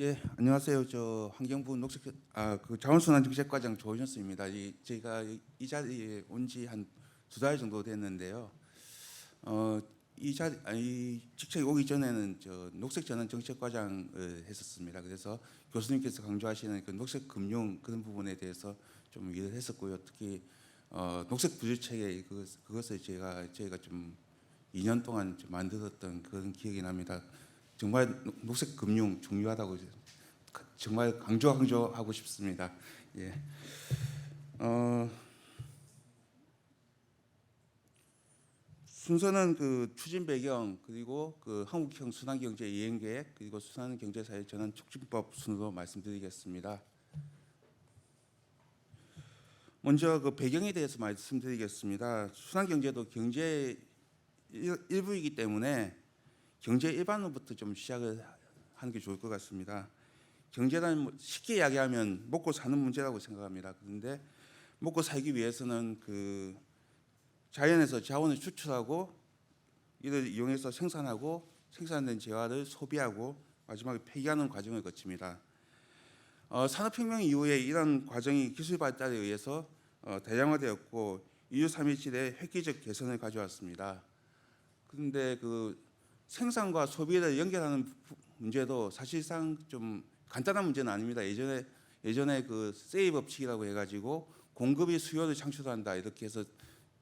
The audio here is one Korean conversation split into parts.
예, 안녕하세요. 저 환경부 녹색 아그 자원순환 정책과장 조현수입니다. 이 제가 이- 이 자리에 온 지 한 두 달 정도 됐는데요. 어이 자리 아이 직책에 오기 전에는 저 녹색 전환 정책과장을 했었습니다. 그래서 교수님께서 강조하시는 그 녹색 금융 그런 부분에 대해서 좀 일을 했었고요. 특히 어 녹색 부주 체계 그 그것을 제가 저희가 좀 2년 동안 좀 만들었던 그런 기억이 납니다. 정말 녹- 녹색 금융 중요하다고 정말 강조 강조하고 싶습니다. 예. 어, 순서는 그 추진 배경 그리고 그 한국형 순환경제 이행 계획 그리고 순환경제사회 전환 촉진법 순으로 말씀드리겠습니다. 먼저 그 배경에 대해서 말씀드리겠습니다. 순환경제도 경제 일- 일부이기 때문에 경제 일반론부터 좀 시작을 하는 게 좋을 것 같습니다. 경제란 뭐 쉽게 이야기하면 먹고 사는 문제라고 생각합니다. 그런데 먹고 살기 위해서는 그 자연에서 자원을 추출하고 이를 이용해서 생산하고 생산된 재화를 소비하고 마지막에 폐기하는 과정을 거칩니다. 어, 산업혁명 이후에 이런 과정이 기술 발달에 의해서 어, 다양화되었고 인류 3일질의 획기적 개선을 가져왔습니다. 그런데 그 생산과 소비를 연결하는 부- 문제도 사실상 좀 간단한 문제는 아닙니다. 예전에 예전에 그 세이 법칙이라고 해가지고 공급이 수요를 창출한다 이렇게 해서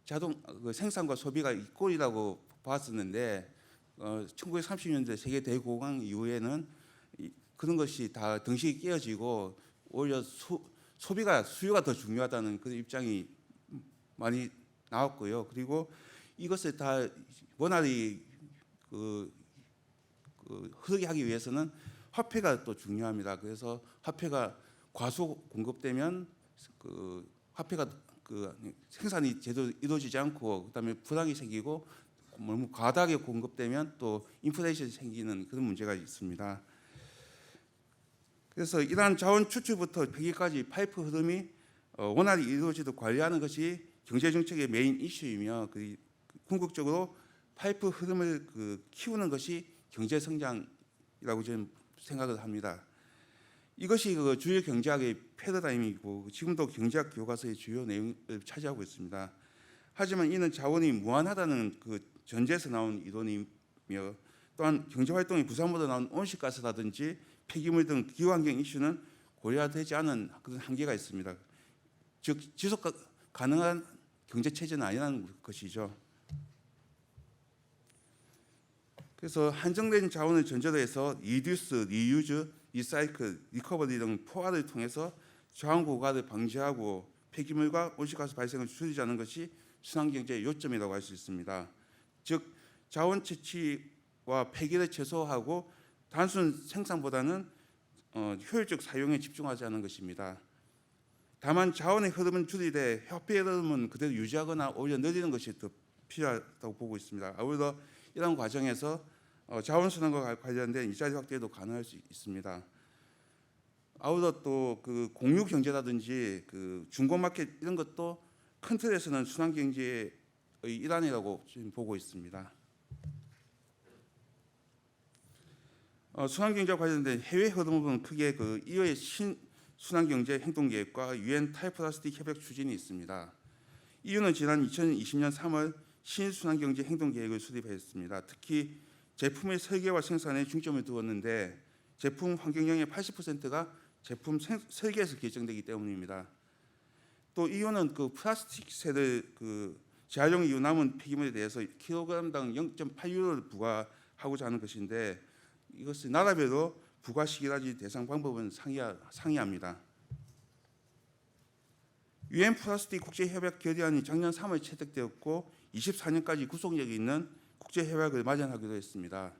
자동 그 생산과 소비가 이꼴이라고 봤었는데 어, 1930년대 세계 대공황 이후에는 이, 그런 것이 다 등식이 깨어지고 오히려 소, 소비가 수요가 더 중요하다는 그런 입장이 많이 나왔고요. 그리고 이것을 다 원활히 그, 그 흐르게 하기 위해서는 화폐가 또 중요합니다. 그래서 화폐가 과소 공급되면 그 화폐가 그 생산이 제대로 이루어지지 않고 그다음에 불황이 생기고 너무 과다하게 공급되면 또 인플레이션이 생기는 그런 문제가 있습니다. 그래서 이러한 자원 추출부터 폐기까지 파이프 흐름이 어, 원활히 이루어지도록 관리하는 것이 경제 정책의 메인 이슈이며 그 궁극적으로 파이프 흐름을 그 키우는 것이 경제 성장이라고 저는 생각을 합니다. 이것이 그 주요 경제학의 패러다임이고 지금도 경제학 교과서의 주요 내용을 차지하고 있습니다. 하지만 이는 자원이 무한하다는 그 전제에서 나온 이론이며 또한 경제 활동이 부산보다 나온 온실가스라든지 폐기물 등 기후 환경 이슈는 고려되지 않은 그런 한계가 있습니다. 즉 지속 가- 가능한 경제 체제는 아니라는 것이죠. 그래서 한정된 자원을 전제로 해서 리듀스, 리유즈, 리사이클, 리커버리 등 포화를 통해서 저항 고가를 방지하고 폐기물과 온실가스 발생을 줄이자는 것이 순환경제의 요점이라고 할 수 있습니다. 즉 자원 채취와 폐기를 최소화하고 단순 생산보다는 어, 효율적 사용에 집중하자는 것입니다. 다만 자원의 흐름은 줄이되 화폐의 흐름은 그대로 유지하거나 오히려 늘리는 것이 더 필요하다고 보고 있습니다. 아울러 이런 과정에서 어, 자원순환과 관- 관련된 일자리 확대도 가능할 수 있습니다. 아울러 또 그 공유 경제라든지 그 중고마켓 이런 것도 큰 틀에서는 순환 경제의 일환이라고 지금 보고 있습니다. 어, 순환 경제와 관련된 해외 흐름은 크게 그 이외의 신 순환 경제 행동 계획과 유엔 타이플라스틱 협약 추진이 있습니다. 이유는 지난 2020년 3월 신순환 경제 행동 계획을 수립했습니다. 특히 제품의 설계와 생산에 중점을 두었는데 제품 환경영의 80%가 제품 생- 설계에서 결정되기 때문입니다. 또 이유는 그 플라스틱 세를 그 재활용 이후 남은 폐기물에 대해서 킬로그램당 0.8유로를 부과하고자 하는 것인데 이것을 나라별로 부과 시기라지 대상 방법은 상이하, 상이합니다. 유엔 플라스틱 국제 협약 결의안이 작년 3월 채택되었고 24년까지 구속력이 있는 국제 협약을 마련하기로 했습니다.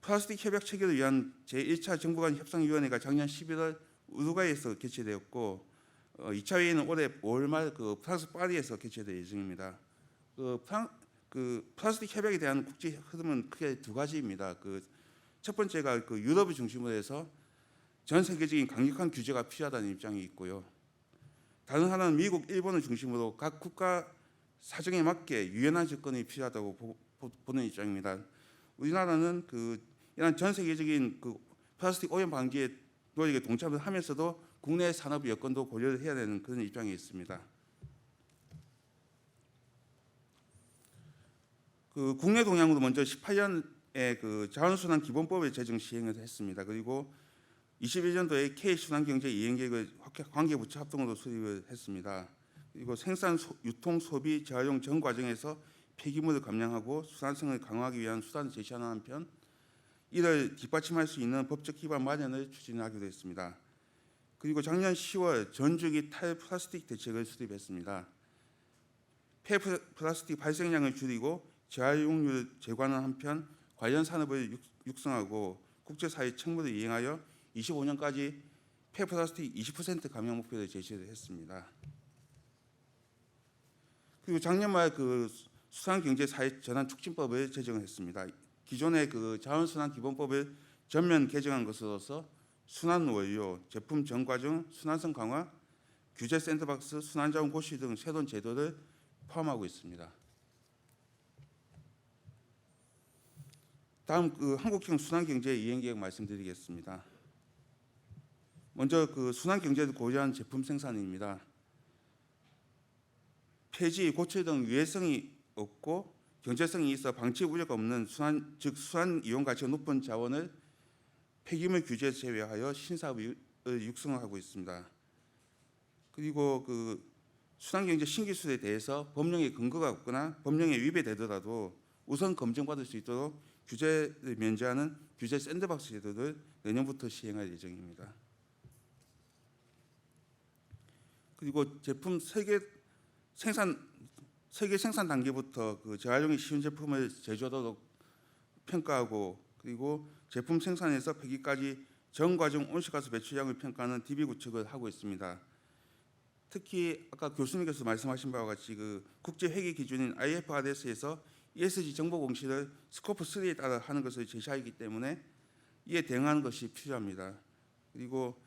플라스틱 협약 체결을 위한 제1차 정부 간 협상위원회가 작년 11월 우루과이에서 개최되었고 어, 2차 회의는 올해 5월 말그 프랑스 파리에서 개최될 예정입니다. 그, 프랑, 그 플라스틱 협약에 대한 국제 흐름은 크게 두 가지입니다. 그 첫 번째가 그 유럽을 중심으로 해서 전 세계적인 강력한 규제가 필요하다는 입장이 있고요. 다른 하나는 미국, 일본을 중심으로 각 국가 사정에 맞게 유연한 접근이 필요하다고 보는 입장입니다. 우리나라는 그 이런 전 세계적인 그 플라스틱 오염 방지에 노력에 동참을 하면서도 국내 산업 여건도 고려를 해야 되는 그런 입장에 있습니다. 그 국내 동향으로 먼저 18년에 그 자원순환 기본법을 제정 시행을 했습니다. 그리고 21년도에 K 순환경제 이행계획을 확- 관계부처 합동으로 수립을 했습니다. 그리고 생산, 소- 유통, 소비, 재활용 전 과정에서 폐기물을 감량하고 수산성을 강화하기 위한 수단을 제시하는 한편 이를 뒷받침할 수 있는 법적 기반 마련을 추진하기로 했습니다. 그리고 작년 10월 전주기 탈 플라스틱 대책을 수립했습니다. 폐 플라스틱 발생량을 줄이고 재활용률을 제고하는 한편 관련 산업을 육- 육성하고 국제사회 책무를 이행하여 25년까지 폐플라스틱 20% 감량 목표를 제시를 했습니다. 그리고 작년 말 그 수산경제사회 전환 촉진법을 제정했습니다. 기존의 그 자원순환 기본법을 전면 개정한 것으로서 순환 원료, 제품 전 과정 순환성 강화, 규제 샌드박스, 순환자원 고시 등 새로운 제도를 포함하고 있습니다. 다음 그 한국형 순환경제 이행계획 말씀드리겠습니다. 먼저 그 순환경제를 고려한 제품 생산입니다. 폐지, 고체 등 유해성이 없고 경제성이 있어 방치 우려가 없는 순환 즉 순환 이용 가치가 높은 자원을 폐기물 규제 제외하여 신사업을 육성하고 있습니다. 그리고 그 순환경제 신기술에 대해서 법령의 근거가 없거나 법령에 위배되더라도 우선 검증받을 수 있도록 규제를 면제하는 규제 샌드박스 제도를 내년부터 시행할 예정입니다. 그리고 제품 설계 생산 설계 생산 단계부터 그 재활용이 쉬운 제품을 제조하도록 평가하고 그리고 제품 생산에서 폐기까지 전 과정 온실가스 배출량을 평가하는 DB 구축을 하고 있습니다. 특히 아까 교수님께서 말씀하신 바와 같이 그 국제 회계 기준인 IFRS에서 ESG 정보 공시를 스코프 3에 따라 하는 것을 제시하기 때문에 이에 대응하는 것이 필요합니다. 그리고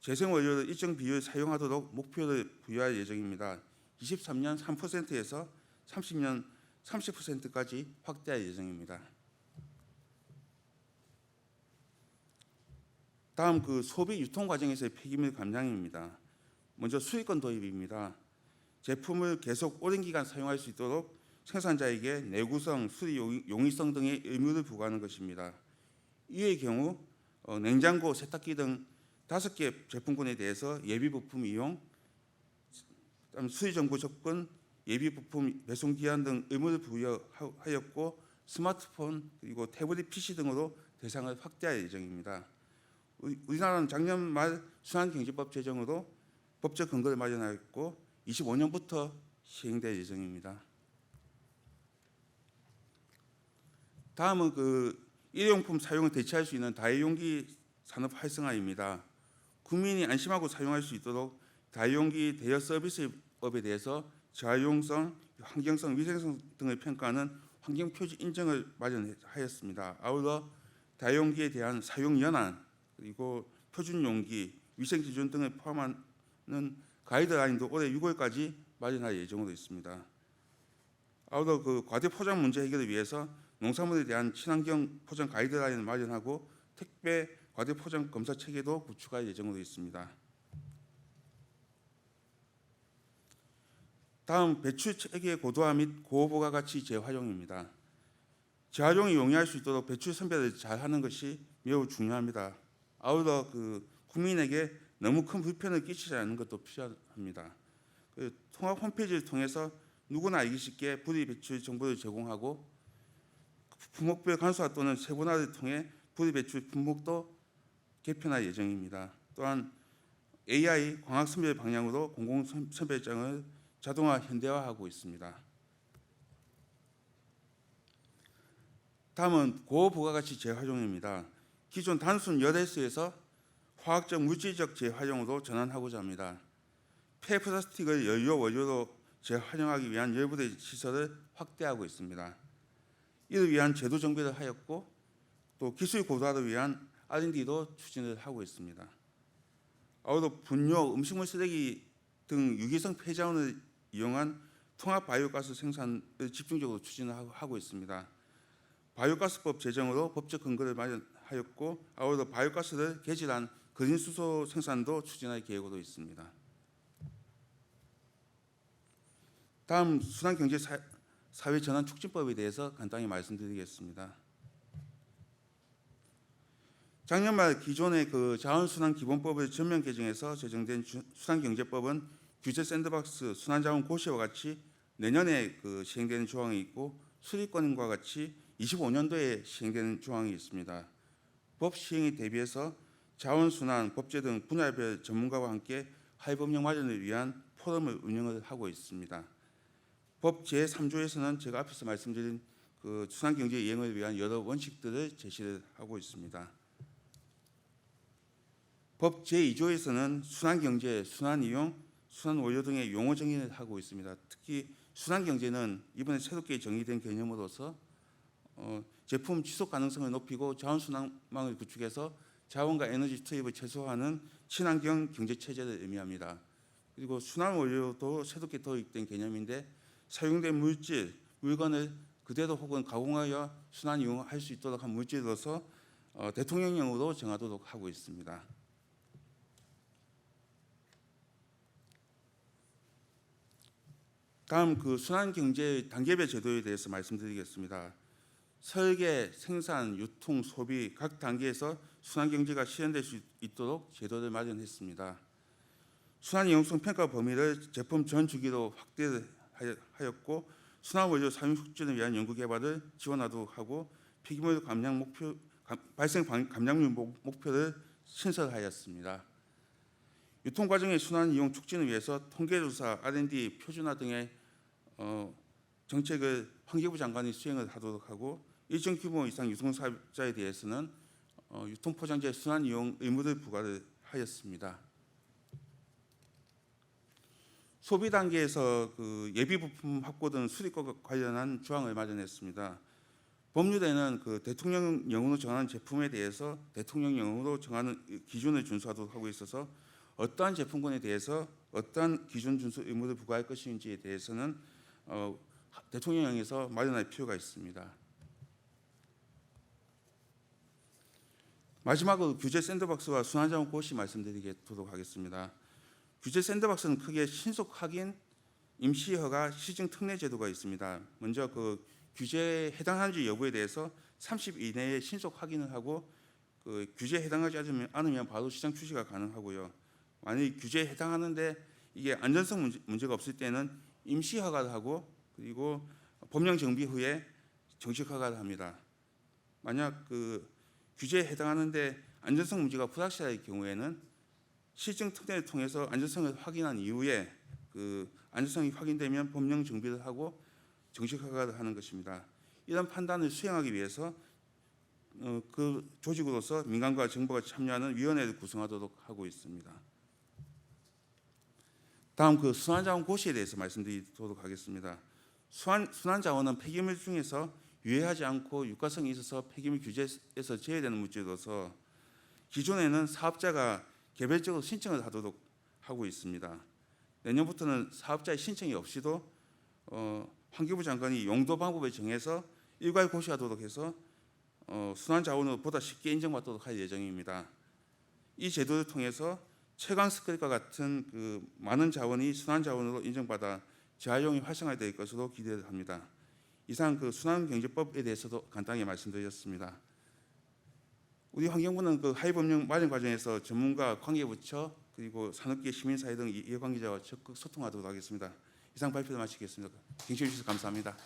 재생 원료를 일정 비율 사용하도록 목표를 부여할 예정입니다. 23년 3%에서 30년 30%까지 확대할 예정입니다. 다음 그 소비 유통 과정에서의 폐기물 감량입니다. 먼저 수익권 도입입니다. 제품을 계속 오랜 기간 사용할 수 있도록 생산자에게 내구성, 수리 용이- 용이성 등의 의무를 부과하는 것입니다. 이의 경우 어, 냉장고, 세탁기 등 다섯 개 제품군에 대해서 예비 부품 이용, 수리 정보 접근, 예비 부품 배송 기한 등 의무를 부여하였고 스마트폰 그리고 태블릿 PC 등으로 대상을 확대할 예정입니다. 우리- 우리나라는 작년 말 순환경제법 제정으로 법적 근거를 마련하였고 25년부터 시행될 예정입니다. 다음은 그 일회용품 사용을 대체할 수 있는 다회용기 산업 활성화입니다. 국민이 안심하고 사용할 수 있도록 다회용기 대여 서비스업에 대해서 재활용성, 환경성, 위생성 등을 평가하는 환경 표지 인증을 마련하였습니다. 아울러 다회용기에 대한 사용 연한 그리고 표준 용기, 위생 기준 등을 포함하는 가이드라인도 올해 6월까지 마련할 예정으로 있습니다. 아울러 그 과대 포장 문제 해결을 위해서 농산물에 대한 친환경 포장 가이드라인을 마련하고 택배 과대 포장 검사 체계도 구축할 예정으로 있습니다. 다음 배출 체계 고도화 및 고부가 가치 재활용입니다. 재활용이 용이할 수 있도록 배출 선별을 잘 하는 것이 매우 중요합니다. 아울러 그 국민에게 너무 큰 불편을 끼치지 않는 것도 필요합니다. 그 통합 홈페이지를 통해서 누구나 알기 쉽게 분리 배출 정보를 제공하고 품목별 간소화 또는 세분화를 통해 분리 배출 품목도 개편할 예정입니다. 또한 AI 광학 선별 방향으로 공공 선- 선별장을 자동화 현대화하고 있습니다. 다음은 고부가가치 재활용입니다. 기존 단순 열애수에서 화학적 물질적 재활용으로 전환하고자 합니다. 폐플라스틱을 연료 원료로 재활용하기 위한 열부대 시설을 확대하고 있습니다. 이를 위한 제도 정비를 하였고 또 기술 고도화를 위한 R&D도 추진을 하고 있습니다. 아울러 분뇨, 음식물 쓰레기 등 유기성 폐자원을 이용한 통합 바이오가스 생산을 집중적으로 추진을 하고- 하고 있습니다. 바이오가스법 제정으로 법적 근거를 마련하였고 하였고 아울러 바이오가스를 개질한 그린 수소 생산도 추진할 계획으로 있습니다. 다음 순환 경제 사, 사회 전환 촉진법에 대해서 간단히 말씀드리겠습니다. 작년 말 기존의 그 자원순환 기본법을 전면 개정해서 제정된 주- 순환경제법은 규제 샌드박스, 순환자원 고시와 같이 내년에 그 시행되는 조항이 있고 수리권과 같이 25년도에 시행되는 조항이 있습니다. 법 시행에 대비해서 자원순환, 법제 등 분야별 전문가와 함께 하위법령 마련을 위한 포럼을 운영을 하고 있습니다. 법 제3조에서는 제가 앞에서 말씀드린 그 순환경제 이행을 위한 여러 원칙들을 제시를 하고 있습니다. 법 제2조에서는 순환경제, 순환이용, 순환 원료 등의 용어 정의를 하고 있습니다. 특히 순환 경제는 이번에 새롭게 정의된 개념으로서 어, 제품 지속 가능성을 높이고 자원 순환망을 구축해서 자원과 에너지 투입을 최소화하는 친환경 경제 체제를 의미합니다. 그리고 순환 원료도 새롭게 도입된 개념인데 사용된 물질, 물건을 그대로 혹은 가공하여 순환 이용할 수 있도록 한 물질로서 어, 대통령령으로 정하도록 하고 있습니다. 다음 그 순환 경제 단계별 제도에 대해서 말씀드리겠습니다. 설계, 생산, 유통, 소비 각 단계에서 순환 경제가 실현될 수 있도록 제도를 마련했습니다. 순환 이용성 평가 범위를 제품 전 주기로 확대하였고 순환 원료 사용 촉진을 위한 연구 개발을 지원하도록 하고 폐기물 감량 목표 감- 발생 방- 감량률 목- 목표를 신설하였습니다. 유통 과정의 순환 이용 촉진을 위해서 통계조사, R&D, 표준화 등의 어, 정책을 환경부 장관이 수행을 하도록 하고 일정 규모 이상 유통 사업자에 대해서는 어, 유통 포장재 순환 이용 의무를 부과를 하였습니다. 소비 단계에서 그 예비 부품 확보 등 수리과 관련한 조항을 마련했습니다. 법률에는 그 대통령령으로 정하는 제품에 대해서 대통령령으로 정하는 기준을 준수하도록 하고 있어서 어떠한 제품군에 대해서 어떠한 기준 준수 의무를 부과할 것인지에 대해서는 어, 대통령령에서 마련할 필요가 있습니다. 마지막으로 규제 샌드박스와 순환자원 고시 말씀드리도록 하겠습니다. 규제 샌드박스는 크게 신속 확인, 임시 허가, 시증 특례 제도가 있습니다. 먼저 그 규제에 해당하는지 여부에 대해서 30 이내에 신속 확인을 하고 그 규제에 해당하지 않으면, 바로 시장 출시가 가능하고요. 만약 규제에 해당하는데 이게 안전성 문제, 문제가 없을 때는 임시 허가를 하고 그리고 법령 정비 후에 정식 허가를 합니다. 만약 그 규제에 해당하는데 안전성 문제가 불확실할 경우에는 실증 특례를 통해서 안전성을 확인한 이후에 그 안전성이 확인되면 법령 정비를 하고 정식 허가를 하는 것입니다. 이런 판단을 수행하기 위해서 어, 그 조직으로서 민간과 정부가 참여하는 위원회를 구성하도록 하고 있습니다. 다음 그 순환자원 고시에 대해서 말씀드리도록 하겠습니다. 순환, 순환자원은 폐기물 중에서 유해하지 않고 유가성이 있어서 폐기물 규제에서 제외되는 물질로서 기존에는 사업자가 개별적으로 신청을 하도록 하고 있습니다. 내년부터는 사업자의 신청이 없이도 어, 환경부 장관이 용도 방법을 정해서 일괄 고시하도록 해서 어, 순환 자원으로 보다 쉽게 인정받도록 할 예정입니다. 이 제도를 통해서 최강 스크립과 같은 그 많은 자원이 순환 자원으로 인정받아 재활용이 활성화될 것으로 기대를 합니다. 이상 그 순환경제법에 대해서도 간단히 말씀드렸습니다. 우리 환경부는 그 하위법령 마련 과정에서 전문가, 관계부처 그리고 산업계, 시민사회 등 이해관계자와 적극 소통하도록 하겠습니다. 이상 발표를 마치겠습니다. 경청해 주셔서 감사합니다.